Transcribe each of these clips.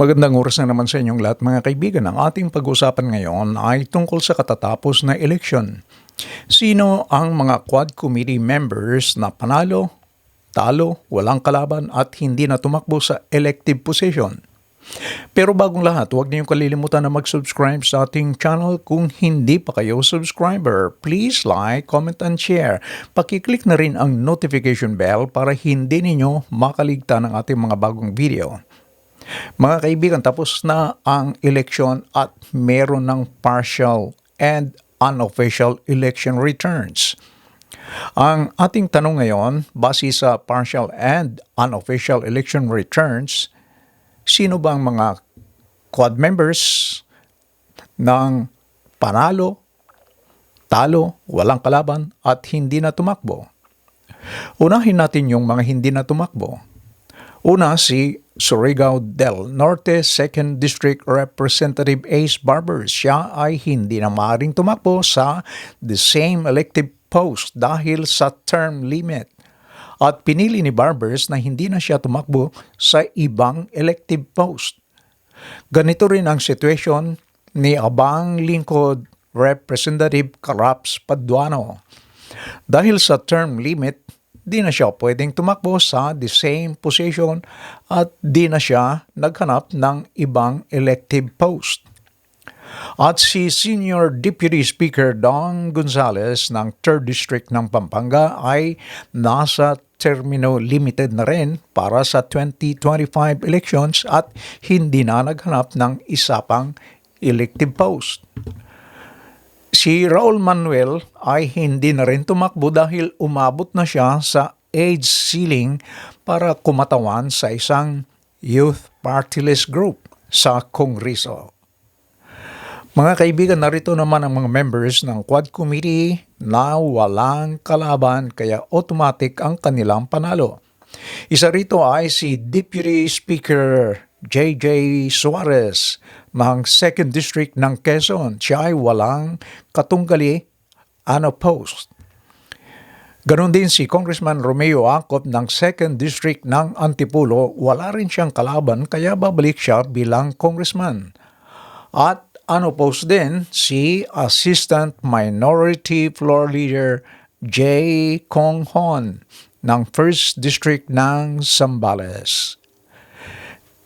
Magandang oras na naman sa inyong lahat mga kaibigan. Ang ating pag-usapan ngayon ay tungkol sa katatapos na eleksyon. Sino ang mga Quad Committee members na panalo, talo, walang kalaban at hindi na tumakbo sa elective position? Pero bagong lahat, huwag niyong kalilimutan na mag-subscribe sa ating channel kung hindi pa kayo subscriber. Please like, comment, and share. Pakiclick na rin ang notification bell para hindi ninyo makaligtan ng ating mga bagong video. Mga kaibigan, tapos na ang eleksyon at meron ng partial and unofficial election returns. Ang ating tanong ngayon, base sa partial and unofficial election returns, sino ba ang mga quad members ng panalo, talo, walang kalaban at hindi na tumakbo? Unahin natin yung mga hindi na tumakbo. Una si Surigao del Norte 2nd District Representative Ace Barbers. Siya ay hindi na maaaring tumakbo sa the same elective post dahil sa term limit. At pinili ni Barbers na hindi na siya tumakbo sa ibang elective post. Ganito rin ang situation ni Abang Lingkod Representative Caraps Paduano. Dahil sa term limit, di na siya pwedeng tumakbo sa the same position at di na siya naghanap ng ibang elective post. At si Senior Deputy Speaker Don Gonzales ng 3rd District ng Pampanga ay nasa termino limited na rin para sa 2025 elections at hindi na naghanap ng isa pang elective post. Si Raul Manuel ay hindi na rin tumakbo dahil umabot na siya sa age ceiling para kumatawan sa isang youth party list group sa Kongreso. Mga kaibigan, narito naman ang mga members ng Quad Committee na walang kalaban kaya automatic ang kanilang panalo. Isa rito ay si Deputy Speaker J.J. Suarez ng 2nd District ng Quezon. Siya walang katunggali unopposed. Ganon din si Congressman Romeo Acop ng 2nd District ng Antipulo. Wala rin siyang kalaban kaya babalik siya bilang congressman. At unopposed din si Assistant Minority Floor Leader J. Kong Hon ng 1st District ng Zambales.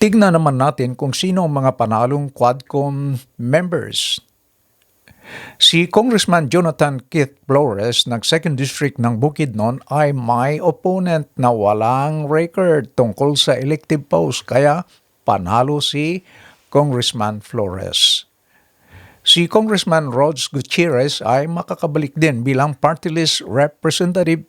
Tignan naman natin kung sino ang mga panalong Quadcom members. Si Congressman Jonathan Keith Flores ng 2nd District ng Bukidnon ay may opponent na walang record tungkol sa elective post kaya panalo si Congressman Flores. Si Congressman Rods Gutierrez ay makakabalik din bilang party list representative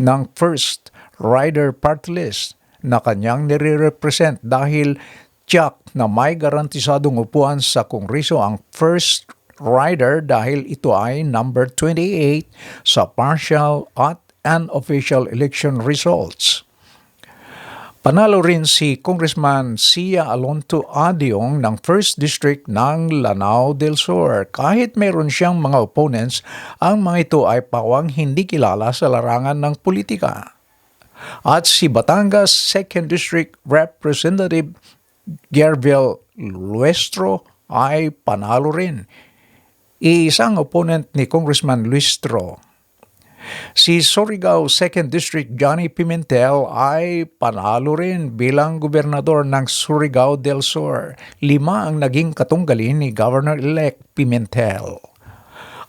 ng First Rider Party List na kanyang nire-represent dahil tiyak na may garantisadong upuan sa Kongreso ang First Rider dahil ito ay number 28 sa partial at unofficial election results. Panalo rin si Congressman Sia Alonto Adiong ng 1st District ng Lanao del Sur. Kahit meron siyang mga opponents, ang mga ito ay pawang hindi kilala sa larangan ng politika. At si Batangas 2nd District Representative Gerville Luestro ay panalo rin. Iisang opponent ni Congressman Luestro Si Surigao 2nd District Johnny Pimentel ay panalo rin bilang gobernador ng Surigao del Sur. Lima ang naging katunggalin ni Governor-elect Pimentel.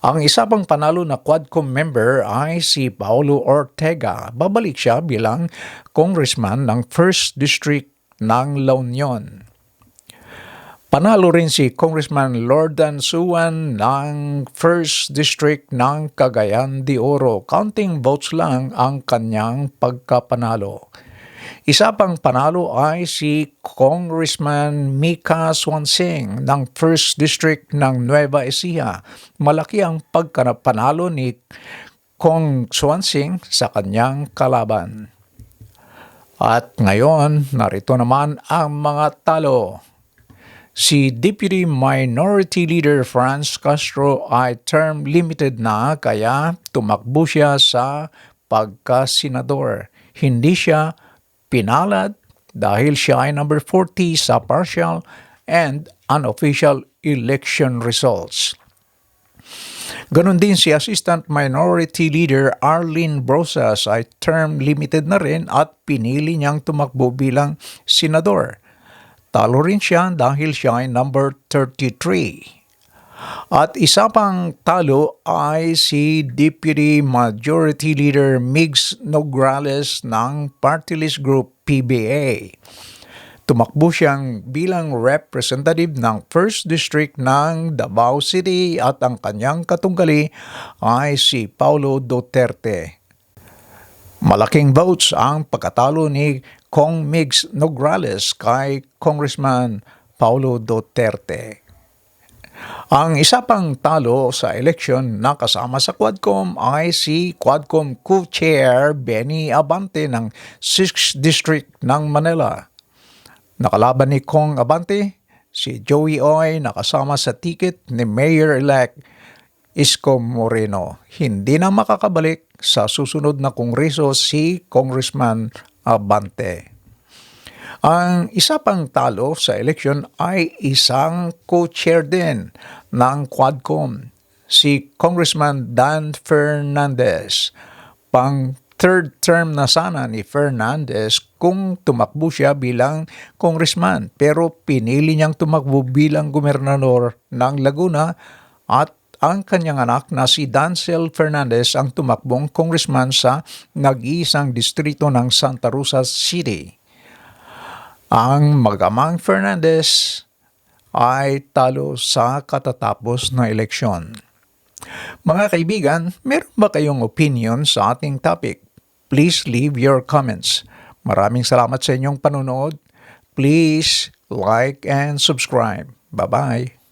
Ang isa pang panalo na Quadcom member ay si Paulo Ortega. Babalik siya bilang congressman ng 1st District ng La Union. Panalo rin si Congressman Lordan Suwan ng 1st District ng Cagayan de Oro. Counting votes lang ang kanyang pagkapanalo. Isa pang panalo ay si Congressman Mika Swansing ng 1st District ng Nueva Ecija. Malaki ang pagkapanalo ni Kong Swansing sa kanyang kalaban. At ngayon, narito naman ang mga talo. Si Deputy Minority Leader Franz Castro ay term limited na kaya tumakbo siya sa pagkasenador. Hindi siya pinalad dahil siya ay number 40 sa partial and unofficial election results. Ganon din si Assistant Minority Leader Arlene Brosas ay term limited na rin at pinili niyang tumakbo bilang senador. Talo rin siya dahil siya ay number 33. At isa pang talo ay si Deputy Majority Leader Migs Nograles ng Party List Group PBA. Tumakbo siyang bilang representative ng 1st District ng Davao City at ang kanyang katunggali ay si Paulo Duterte. Malaking votes ang pagkatalo ni Kong Migs Nograles kay Congressman Paulo Duterte. Ang isa pang talo sa eleksyon na kasama sa Quadcom ay si Quadcom Co-Chair Benny Abante ng 6th District ng Manila. Nakalaban ni Kong Abante, si Joey Oy nakasama sa ticket ni Mayor-elect Isko Moreno. Hindi na makakabalik sa susunod na kongreso si Congressman Abante. Ang isa pang talo sa eleksyon ay isang co-chair din ng Quadcom, si Congressman Dan Fernandez. Pang third term na sana ni Fernandez kung tumakbo siya bilang congressman pero pinili niyang tumakbo bilang gobernador ng Laguna at ang kanyang anak na si Dancel Fernandez ang tumakbong congressman sa nag-iisang distrito ng Santa Rosa City. Ang magamang Fernandez ay talo sa katatapos na eleksyon. Mga kaibigan, meron ba kayong opinion sa ating topic? Please leave your comments. Maraming salamat sa inyong panonood. Please like and subscribe. Bye-bye.